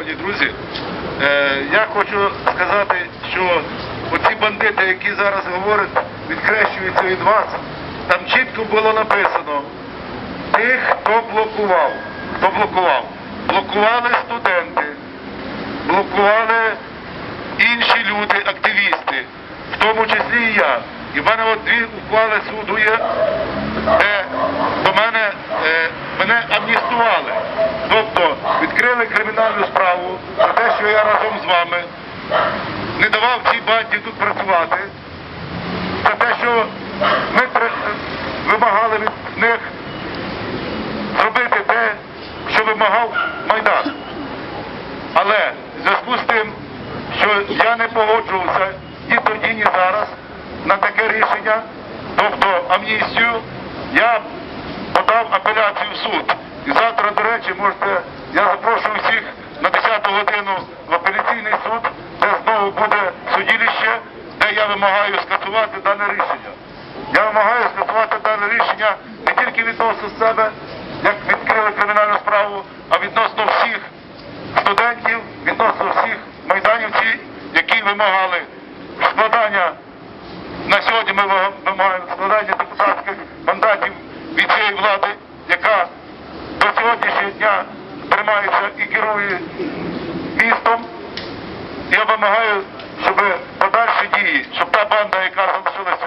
Шановні друзі, е, я хочу сказати, що оці бандити, які зараз говорять, відхрещуються від вас, там чітко було написано тих, хто блокував. Хто блокував? Блокували студенти, блокували інші люди, активісти, в тому числі і я. І в мене от дві ухвали суду є, де до мене е, мене амністували. Тобто відкрили кримінальну справу за те, що я разом з вами не давав цій банді тут працювати, за те, що ми вимагали від них зробити те, що вимагав Майдан. Але в зв'язку з тим, що я не погоджувався ні тоді, ні зараз на таке рішення, тобто амністію, я подав апеляцію в суд. І завтра, до речі, можете, я запрошую всіх на 10 годину в апеляційний суд, де знову буде судилище, де я вимагаю скасувати дане рішення. Я вимагаю скасувати дане рішення не тільки відносно себе, як відкрили кримінальну справу, а відносно всіх студентів, відносно всіх майданівців, які вимагали складання на сьогодні ми вимагаємо складання депутатських мандатів від цієї влади, яка до сьогоднішнього дня тримається і керує містом. Я вимагаю, щоб подальші дії, щоб та банда, яка залишилася